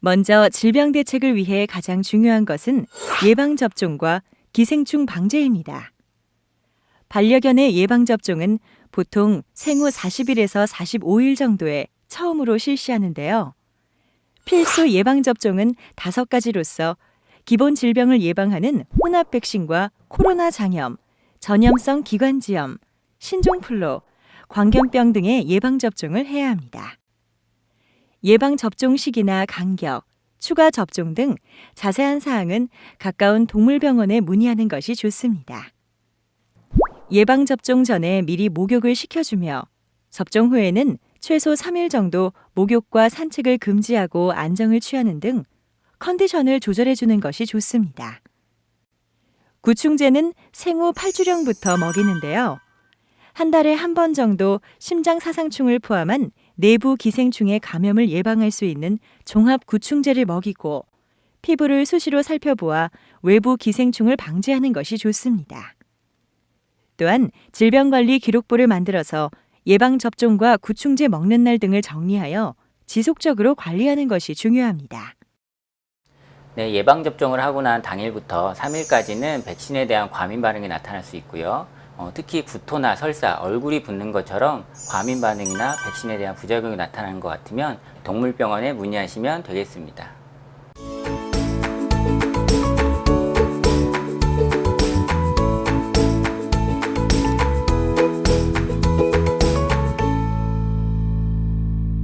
먼저 질병 대책을 위해 가장 중요한 것은 예방접종과 기생충 방제입니다. 반려견의 예방접종은 보통 생후 40일에서 45일 정도에 처음으로 실시하는데요. 필수 예방접종은 다섯 가지로서 기본 질병을 예방하는 혼합 백신과 코로나 장염, 전염성 기관지염, 신종플루, 광견병 등의 예방접종을 해야 합니다. 예방 접종 시기나 간격, 추가 접종 등 자세한 사항은 가까운 동물병원에 문의하는 것이 좋습니다. 예방 접종 전에 미리 목욕을 시켜주며 접종 후에는 최소 3일 정도 목욕과 산책을 금지하고 안정을 취하는 등 컨디션을 조절해 주는 것이 좋습니다. 구충제는 생후 8주령부터 먹이는데요. 한 달에 한 번 정도 심장 사상충을 포함한 내부 기생충의 감염을 예방할 수 있는 종합 구충제를 먹이고 피부를 수시로 살펴보아 외부 기생충을 방지하는 것이 좋습니다. 또한 질병관리 기록부를 만들어서 예방접종과 구충제 먹는 날 등을 정리하여 지속적으로 관리하는 것이 중요합니다. 네, 예방접종을 하고 난 당일부터 3일까지는 백신에 대한 과민 반응이 나타날 수 있고요. 어, 특히 구토나 설사, 얼굴이 붓는 것처럼 과민 반응이나 백신에 대한 부작용이 나타나는 것 같으면 동물병원에 문의하시면 되겠습니다.